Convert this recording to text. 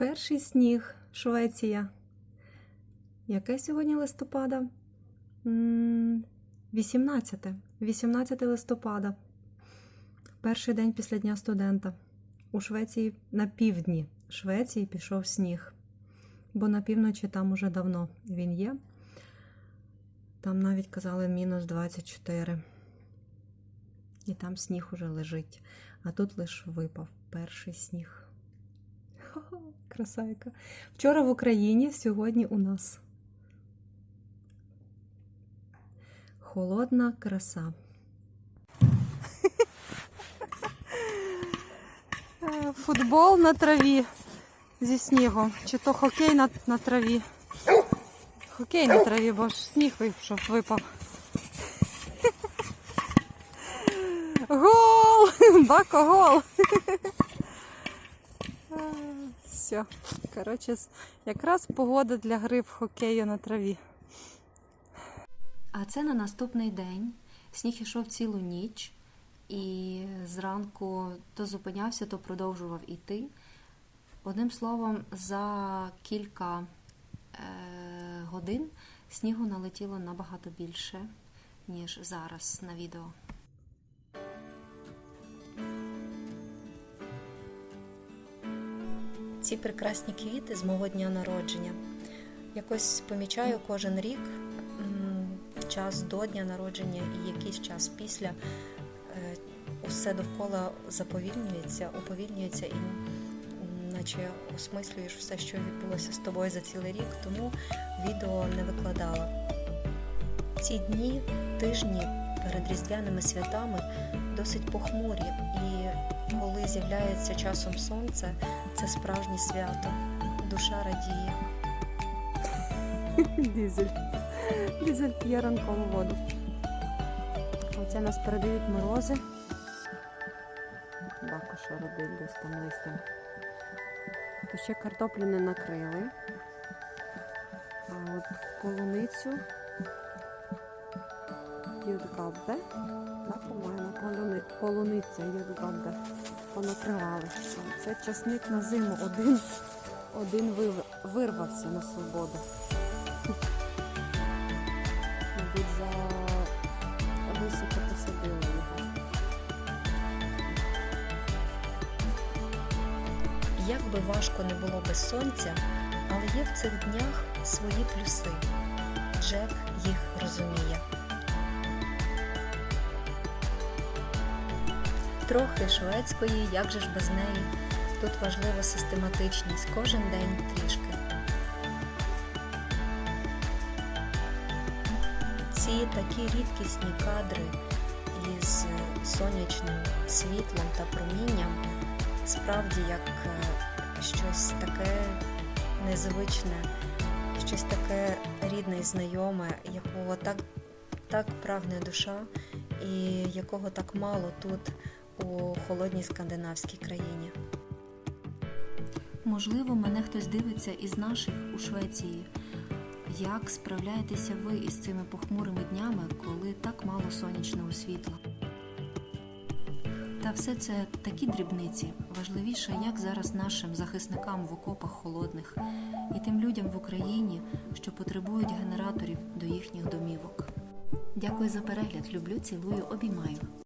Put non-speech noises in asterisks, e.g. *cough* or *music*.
Перший сніг, Швеція. Яке сьогодні листопада? 18. 18 листопада. Перший день після Дня студента. У Швеції на півдні Швеції пішов сніг. Бо на півночі там уже давно він є. Там навіть казали мінус 24. І там сніг уже лежить. А тут лише випав перший сніг. Красайка. Вчора в Україні, сьогодні у нас. Холодна краса. Е, Футбол на траві зі снігом. Чи то хокей на, на траві. Хокей на траві, бо ж сніг вийшов, випав. Гол! *laughs* Бако гол! Все. Коротше, якраз погода для гри в хокею на траві. А це на наступний день. Сніг ішов цілу ніч, і зранку то зупинявся, то продовжував іти. Одним словом, за кілька е, годин снігу налетіло набагато більше, ніж зараз на відео. Ці прекрасні квіти з мого дня народження. Якось помічаю кожен рік час до дня народження і якийсь час після. Е, Усе довкола заповільнюється, уповільнюється і наче осмислюєш все, що відбулося з тобою за цілий рік, тому відео не викладала. Ці дні, тижні перед різдвяними святами досить похмурі, і коли з'являється часом сонце, це справжнє свято. Душа радіє. Дізель. Дізель п'є ранкову воду. Оце нас передають морози. Бако, що робить десь там листям. Ще картоплю не накрили. А от полуницю. Юдгаббе. Так, по-моєму, полуни... полуниця Юдгаббе. Понакривали. Це часник на зиму. Один, один вирвався на свободу. Мабуть, за високо посадили його. Як би важко не було без сонця, але є в цих днях свої плюси. Джек їх розуміє. Трохи шведської, як же ж без неї. Тут важлива систематичність, кожен день трішки. Ці такі рідкісні кадри із сонячним світлом та промінням справді як е, щось таке незвичне, щось таке рідне і знайоме, якого так, так прагне душа, і якого так мало тут у холодній скандинавській країні. Можливо, мене хтось дивиться із наших у Швеції. Як справляєтеся ви із цими похмурими днями, коли так мало сонячного світла? Та все це такі дрібниці. Важливіше, як зараз нашим захисникам в окопах холодних і тим людям в Україні, що потребують генераторів до їхніх домівок. Дякую за перегляд. Люблю, цілую, обіймаю.